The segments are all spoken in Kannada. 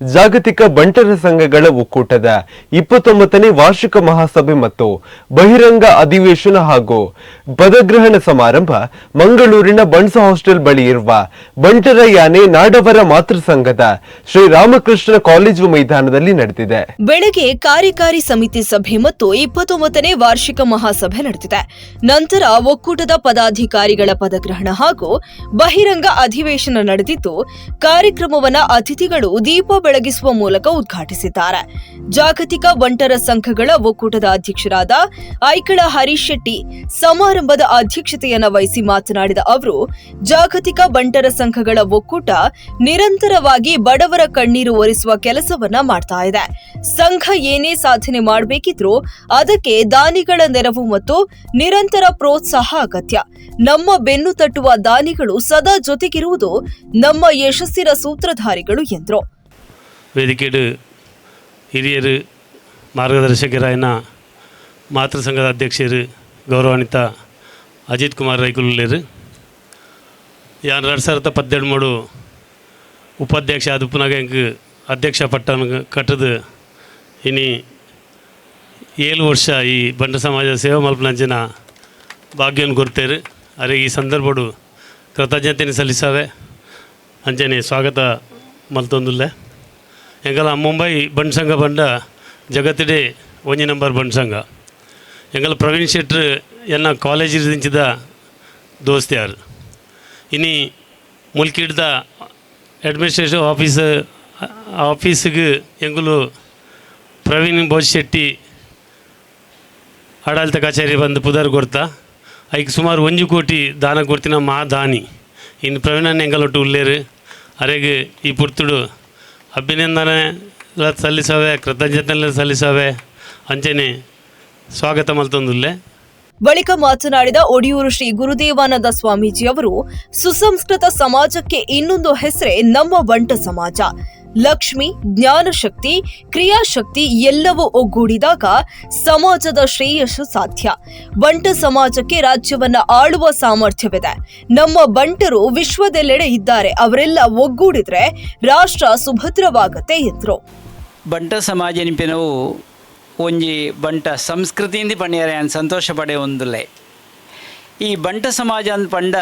ಜಾಗತಿಕ ಬಂಟರ ಸಂಘಗಳ ಒಕ್ಕೂಟದ ಇಪ್ಪತ್ತೊಂಬತ್ತನೇ ವಾರ್ಷಿಕ ಮಹಾಸಭೆ ಮತ್ತು ಬಹಿರಂಗ ಅಧಿವೇಶನ ಹಾಗೂ ಪದಗ್ರಹಣ ಸಮಾರಂಭ ಮಂಗಳೂರಿನ ಬಣ್ಸ ಹಾಸ್ಟೆಲ್ ಬಳಿ ಇರುವ ಬಂಟರ ಯಾನೆ ನಾಡವರ ಮಾತೃ ಸಂಘದ ಶ್ರೀ ರಾಮಕೃಷ್ಣ ಕಾಲೇಜು ಮೈದಾನದಲ್ಲಿ ನಡೆದಿದೆ. ಬೆಳಗ್ಗೆ ಕಾರ್ಯಕಾರಿ ಸಮಿತಿ ಸಭೆ ಮತ್ತು ಇಪ್ಪತ್ತೊಂಬತ್ತನೇ ವಾರ್ಷಿಕ ಮಹಾಸಭೆ ನಡೆದಿದೆ. ನಂತರ ಒಕ್ಕೂಟದ ಪದಾಧಿಕಾರಿಗಳ ಪದಗ್ರಹಣ ಹಾಗೂ ಬಹಿರಂಗ ಅಧಿವೇಶನ ನಡೆದಿದ್ದು, ಕಾರ್ಯಕ್ರಮವನ್ನ ಅತಿಥಿಗಳು ದೀಪ ಬೆಳಗಿಸುವ ಮೂಲಕ ಉದ್ಘಾಟಿಸಿದ್ದಾರೆ. ಜಾಗತಿಕ ಬಂಟರ ಸಂಘಗಳ ಒಕ್ಕೂಟದ ಅಧ್ಯಕ್ಷರಾದ ಐಕಳ ಹರೀಶ್ ಶೆಟ್ಟಿ ಸಮಾರಂಭದ ಅಧ್ಯಕ್ಷತೆಯನ್ನು ವಹಿಸಿ ಮಾತನಾಡಿದ ಅವರು, ಜಾಗತಿಕ ಬಂಟರ ಸಂಘಗಳ ಒಕ್ಕೂಟ ನಿರಂತರವಾಗಿ ಬಡವರ ಕಣ್ಣೀರು ಒರೆಸುವ ಕೆಲಸವನ್ನ ಮಾಡ್ತಾ ಇದೆ. ಸಂಘ ಏನೇ ಸಾಧನೆ ಮಾಡಬೇಕಿದ್ರೂ ಅದಕ್ಕೆ ದಾನಿಗಳ ನೆರವು ಮತ್ತು ನಿರಂತರ ಪ್ರೋತ್ಸಾಹ ಅಗತ್ಯ. ನಮ್ಮ ಬೆನ್ನು ತಟ್ಟುವ ದಾನಿಗಳು ಸದಾ ಜೊತೆಗಿರುವುದು ನಮ್ಮ ಯಶಸ್ಸಿನ ಸೂತ್ರಧಾರಿಗಳು ಎಂದರು. ವೇದಿಕೆಡು ಹಿರಿಯರು ಮಾರ್ಗದರ್ಶಕರಾಯನ ಮಾತೃ ಸಂಘದ ಅಧ್ಯಕ್ಷರು ಗೌರವಾನ್ವಿತ ಅಜಿತ್ ಕುಮಾರ್ ರೈಕುಲ್ಲೇರು ಯಾನ್ ಎರಡು ಸಾವಿರದ ಪದ್ದೆರಡು ಮೂಡು ಉಪಾಧ್ಯಕ್ಷ ಆದ ಪುನಃ ಇಂಕ್ ಅಧ್ಯಕ್ಷ ಪಟ್ಟ ಕಟ್ಟದು ಇನಿ ಏಳು ವರ್ಷ ಈ ಬಂಡ ಸಮಾಜ ಸೇವಾ ಮಲ್ಪನಂಚಿನ ಭಾಗ್ಯವನ್ನು ಗುರ್ತೇರು ಅರೆ ಈ ಸಂದರ್ಭಡು ಕೃತಜ್ಞತೆಯನ್ನು ಸಲ್ಲಿಸಾವೆ. ಅಂಜನೇ ಸ್ವಾಗತ ಮಲ್ತೊಂದುಲ್ಲೆ. ಎಂಗಲ ಮುಂಬೈ ಬಂಡ್ ಸಂಘ ಬಂಡ ಜಗತ್ತಿಡೆ ಒಂಜಿ ನಂಬರ್ ಬಂಡ್ ಸಂಘ ಎಂಗಲ ಪ್ರವೀಣ್ ಶೆಟ್ರ್ ಎನ್ನ ಕಾಲೇಜ್ ದಿಂಚಿದ ದೋಸ್ತಿಯಾರು ಇನಿ ಮುಲ್ಕಿಡ್ದ ಅಡ್ಮಿನಿಸ್ಟ್ರೇಷನ್ ಆಫೀಸ್ ಆಫೀಸಿಗೆ ಎಂಗುಲು ಪ್ರವೀಣ್ ಭೋಜ್ ಶೆಟ್ಟಿ ಆಡಳಿತ ಕಚೇರಿ ಬಂದು ಪುದರ್ ಕೊರ್ತ ಐಕ್ ಸುಮಾರು ಒಂಜು ಕೋಟಿ ದಾನ ಕೊಡ್ತಿನ ಮಾ ದಾನಿ ಇನ್ನು ಪ್ರವೀಣನ್ ಎಂಗಲೊಟ್ಟು ಉಳ್ಳೇರು ಅರೆಗೆ ಈ ಪುರ್ತುಡು ಅಭಿನಂದನೆ ಸಲ್ಲಿಸವೆ ಕೃತಜ್ಞತೆ ಸಲ್ಲಿಸವೆ. ಅಂಚನೆ ಸ್ವಾಗತ ಮಲ್ತೊಂದುಲ್ಲೆ. ಬಳಿಕ ಮಾತನಾಡಿದ ಒಡಿಯೂರು ಶ್ರೀ ಗುರುದೇವಾನಂದ ಸ್ವಾಮೀಜಿ ಅವರು ಸುಸಂಸ್ಕೃತ ಸಮಾಜಕ್ಕೆ ಇನ್ನೊಂದು ಹೆಸರೇ ನಮ್ಮ ಬಂಟ ಸಮಾಜ. ಲಕ್ಷ್ಮಿ, ಜ್ಞಾನಶಕ್ತಿ, ಕ್ರಿಯಾಶಕ್ತಿ ಎಲ್ಲವೂ ಒಗ್ಗೂಡಿದಾಗ ಸಮಾಜದ ಶ್ರೇಯಸ್ಸು ಸಾಧ್ಯ. ಬಂಟ ಸಮಾಜಕ್ಕೆ ರಾಜ್ಯವನ್ನ ಆಳುವ ಸಾಮರ್ಥ್ಯವಿದೆ. ನಮ್ಮ ಬಂಟರು ವಿಶ್ವದೆಲ್ಲೆಡೆ ಇದ್ದಾರೆ. ಅವರೆಲ್ಲ ಒಗ್ಗೂಡಿದ್ರೆ ರಾಷ್ಟ್ರ ಸುಭದ್ರವಾಗತ್ತೆ ಎಂದರು. ಬಂಟ ಸಮಾಜ ನಿಂಪಿನವು ಒಂಜಿ ಬಂಟ ಸಂಸ್ಕೃತಿಯಿಂದ ಪಂಡ್ಯಾರೆ ಸಂತೋಷ ಪಡೆ ಒಂದುಲೆ. ಈ ಬಂಟ ಸಮಾಜ ಅಂತ ಪಂಡ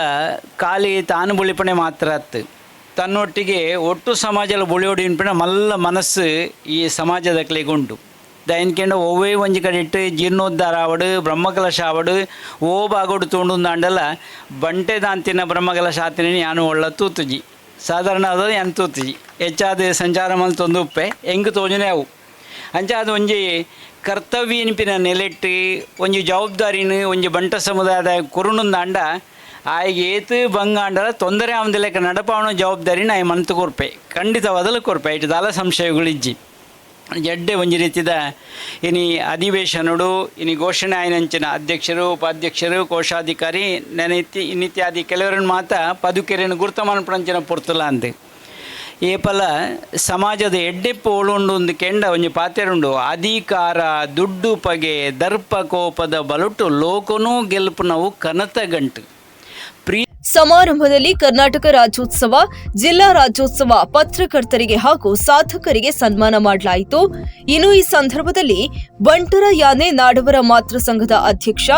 ಖಾಲಿ ತಾನು ಬುಳಿಪಣೆ ಮಾತ್ರ ಅತ್ತು. ತನ್ನೊಟ್ಟಿಗೆ ಒಟ್ಟು ಸಮಾಜಲ ಬುಳಿಯೋಡಿ ಇನ್ಪಿನ ಮಲ್ಲ ಮನಸ್ಸು ಈ ಸಮಾಜದ ಉಂಟು ದಯನ್ಕೆಂಡ ಒವ್ವೇ ಒಂಜಿ ಕಡೆ ಇಟ್ಟು ಜೀರ್ಣೋದ್ಧಾರ ಆವಡು, ಬ್ರಹ್ಮಕಲಶ ಆವಡು, ಓ ಬಾಗೋಡು ತೋಂಡುಂದಾಂಡಲ ಬಂಟೆ ದಾಂತಿನ ಬ್ರಹ್ಮಕಲಶ ಆತಿನ ಯಾನು ಒಳ್ಳ ತೂತುಜಿ. ಸಾಧಾರಣ ಅದು ಯಾನು ತೂತುಜಿ. ಹೆಚ್ಚಾದ ಸಂಚಾರ ಮಲ್ತೊಂದು ಉಪ್ಪೆ ಹೆಂಗೆ ತೋಜನೆ ಅವು. ಅಂಚಾದ ಒಂಜಿ ಕರ್ತವ್ಯ ಇನ್ಪಿನ ನೆಲೆಟ್ಟು, ಒಂಜಿ ಜವಾಬ್ದಾರಿನ, ಒಂಜಿ ಬಂಟ ಸಮುದಾಯದ ಕುರುಣುಂದಾಂಡ ಆಯ್ಗೆ ಏತು ಬಂಗಾಂಡರ ತೊಂದರೆ ಆವಂದ ಲೆಕ್ಕ ನಡಪಾವಣ ಜವಾಬ್ದಾರಿ ಆಯ್ ಮಂತು ಕೊರ್ಪೆ. ಖಂಡಿತ ಬದಲು ಕೊರ್ಪೆ. ಇಟ್ಟು ದಾಲ ಸಂಶಯಗಳಿಜ್ಜಿ ಜಡ್ಡೆ ಒಂಜಿ ರೀತಿದ ಇನಿ ಅಧಿವೇಶನಡು ಇನಿ ಘೋಷಣೆ ಆಯ್ನಂಚಿನ ಅಧ್ಯಕ್ಷರು, ಉಪಾಧ್ಯಕ್ಷರು, ಕೋಶಾಧಿಕಾರಿ, ನೆನೆತಿ ಇನ್ನಿತ್ಯಾದಿ ಕೆಲವರನ್ನು ಮಾತ ಪದುಕೆರೆಯನ್ನು ಗುರುತಮಾನ ಪಂಚನ ಪೊರ್ತುಲ ಅಂತೆ ಏಪಲ ಸಮಾಜದ ಎಡ್ಡೆಪ್ಪು ಒಳುಂಡು ಒಂದು ಕೆಂಡ, ಒಂಜಿ ಪಾತೆರುಂಡು. ಅಧಿಕಾರ, ದುಡ್ಡು ಪಗೆ ದರ್ಪ ಕೋಪದ ಬಲುಟು ಲೋಕನೂ ಗೆಲ್ಪುನವು ಕನತ ಗಂಟು. ಸಮಾರಂಭದಲ್ಲಿ ಕರ್ನಾಟಕ ರಾಜ್ಯೋತ್ಸವ, ಜಿಲ್ಲಾ ರಾಜ್ಯೋತ್ಸವ ಪತ್ರಕರ್ತರಿಗೆ ಹಾಗೂ ಸಾಧಕರಿಗೆ ಸನ್ಮಾನ ಮಾಡಲಾಯಿತು. ಇನ್ನು ಈ ಸಂದರ್ಭದಲ್ಲಿ ಬಂಟರ ಯಾನೆ ನಾಡವರ ಮಾತೃ ಸಂಘದ ಅಧ್ಯಕ್ಷ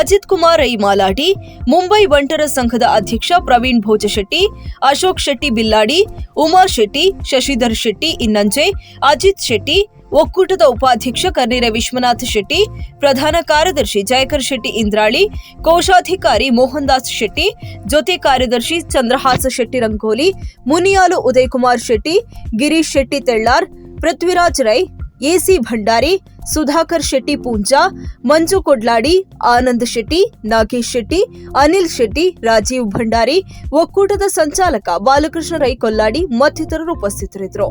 ಅಜಿತ್ ಕುಮಾರ್ ಐ ಮಾಲಾಡಿ, ಮುಂಬೈ ಬಂಟರ ಸಂಘದ ಅಧ್ಯಕ್ಷ ಪ್ರವೀಣ್ ಭೋಜಶೆಟ್ಟಿ, ಅಶೋಕ್ ಶೆಟ್ಟಿ ಬಿಲ್ಲಾಡಿ, ಉಮಾ ಶೆಟ್ಟಿ, ಶಶಿಧರ್ ಶೆಟ್ಟಿ ಇನ್ನಂಜೆ, ಅಜಿತ್ ಶೆಟ್ಟಿ ಒಕ್ಕೂಟದ ಉಪಾಧ್ಯಕ್ಷ ಕರ್ನೀರ ವಿಶ್ವನಾಥ್ ಶೆಟ್ಟಿ, ಪ್ರಧಾನ ಕಾರ್ಯದರ್ಶಿ ಜಯಕರ್ ಶೆಟ್ಟಿ ಇಂದ್ರಾಳಿ, ಕೋಶಾಧಿಕಾರಿ ಮೋಹನ್ ದಾಸ್ ಶೆಟ್ಟಿ, ಜೊತೆ ಕಾರ್ಯದರ್ಶಿ ಚಂದ್ರಹಾಸ ಶೆಟ್ಟಿ ರಂಗೋಲಿ, ಮುನಿಯಾಲು ಉದಯಕುಮಾರ್ ಶೆಟ್ಟಿ, ಗಿರೀಶ್ ಶೆಟ್ಟಿ ತೆಳ್ಳಾರ್, ಪೃಥ್ವಿರಾಜ್ ರೈ, ಎಸಿ ಭಂಡಾರಿ, ಸುಧಾಕರ್ ಶೆಟ್ಟಿ ಪೂಂಜಾ, ಮಂಜು ಕೊಡ್ಲಾಡಿ, ಆನಂದ್ ಶೆಟ್ಟಿ, ನಾಗೇಶ್ ಶೆಟ್ಟಿ, ಅನಿಲ್ ಶೆಟ್ಟಿ, ರಾಜೀವ್ ಭಂಡಾರಿ, ಒಕ್ಕೂಟದ ಸಂಚಾಲಕ ಬಾಲಕೃಷ್ಣ ರೈ ಕೊಲ್ಲಾಡಿ ಮತ್ತಿತರರು ಉಪಸ್ಥಿತರಿದ್ದರು.